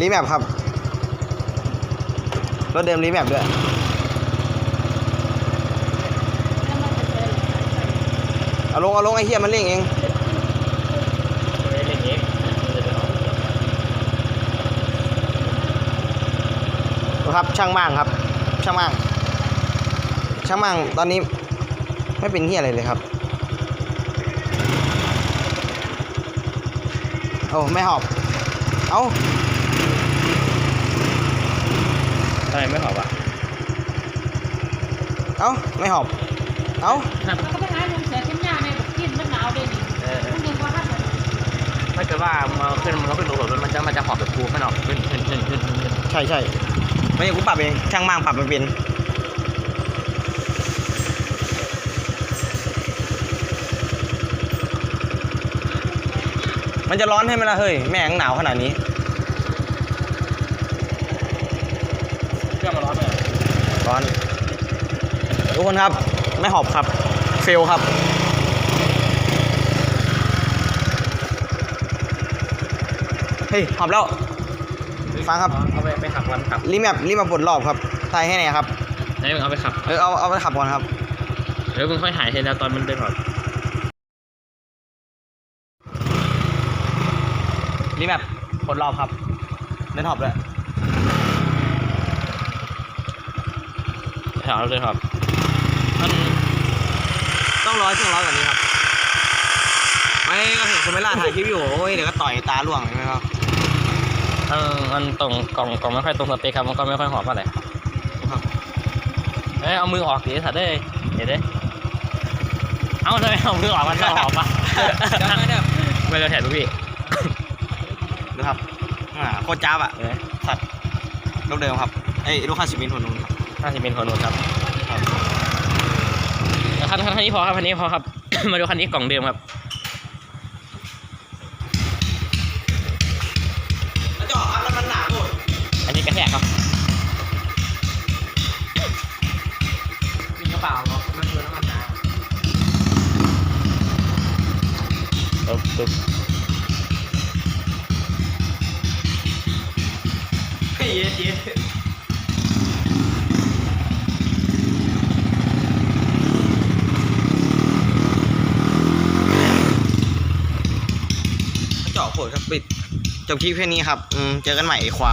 รีแมปครับ รถเดิมรีแมปด้วย เอาลง เอาลง ไอ้เหี้ยมันเร่งเองเองเดี๋ยวเอาครับ ช่างมั่งครับ ช่างมั่งช่างมั่งตอนนี้ ไม่เป็นเหี้ยอะไรเลยครับโอ้ไม่หอบ เอ้า ทำไมไม่หอบอะเอ้าไม่หอบ เอ้าเราก็ไปหาลุงเสือขึ้นหน้าในแบบกินมันหนาวเลยนี่เออมันดึงว่าถ้าเกิดถ้าเกิดว่ามันขึ้นมันขึ้นรถมันจะมันจะหอบแบบภูขึ้นออกขึ้นขึ้นขึ้นขึ้นขึ้นใช่ใช่ไม่ใช่กูปรับเองช่างมั่งปรับมันเป็นมันจะร้อนให้ไหมล่ะเฮ้ยแม่งหนาวขนาดนี้ เค รื่องมันร้อนเลยร้อนทุกคนครับ ไม่หอบครับ เฟลครับเฮ้ยหอบแล้ว ฟังครับ เอาไปไปขับวันขับรีแมปรีแมปปลดรอบครับทายให้ไหนอยครับไหนมึงเอาไปขับเออเอาเอาไปขับก่อนครับเดี๋ยวมึงค่อยถ่ายเสร็จแล้วตอนมันเดินหอบรีแมปปลดรอบครับเดินหอบเลย ถวเดินหอบมันต้องร้อยช่วงร้อยกว่านี้ครับไม่ก็เห็นคุณไม่ล่าถ่ายคลิปอยู่โอ้ยเดี๋ยวก็ต่อยตาล่วงใช่ไหมครับเออมันตรงกล่องกล่องไม่ค่อยตรงสเปคครับมันก็ไม่ค่อยหอบเท่าไหร่ครับเอ้ยเอามือออกดิสัตว์เด้ยเห็นเด้เอาทำไมเอามือออกมันก็หอบปะเดี๋ยวไม่ได้ไม่ได้แถมลูกพี่ดูครับอ่าโคตรจ้าบอะสัตว์ลูกเดิมครับเอ้ยลูกค้าสิบมิลคนนู้นครับ ห้าสิบเป็นคนนู้นครับคันคันนี้พอครับคันนี้พอครับ มาดูคันนี้กล่องเดิมครับแล้วจอครับแล้วมันหนาโคตรอันนี้กระแทกครับมีกระเป๋าเนาะมันคือน้ำมันหนาตุ๊บตุ๊บเฮ้ยเย็ ดเย็ดเจาะโครับปิดจบคลิปแค่นี้ครับเจอกันใหม่ไอ้ควา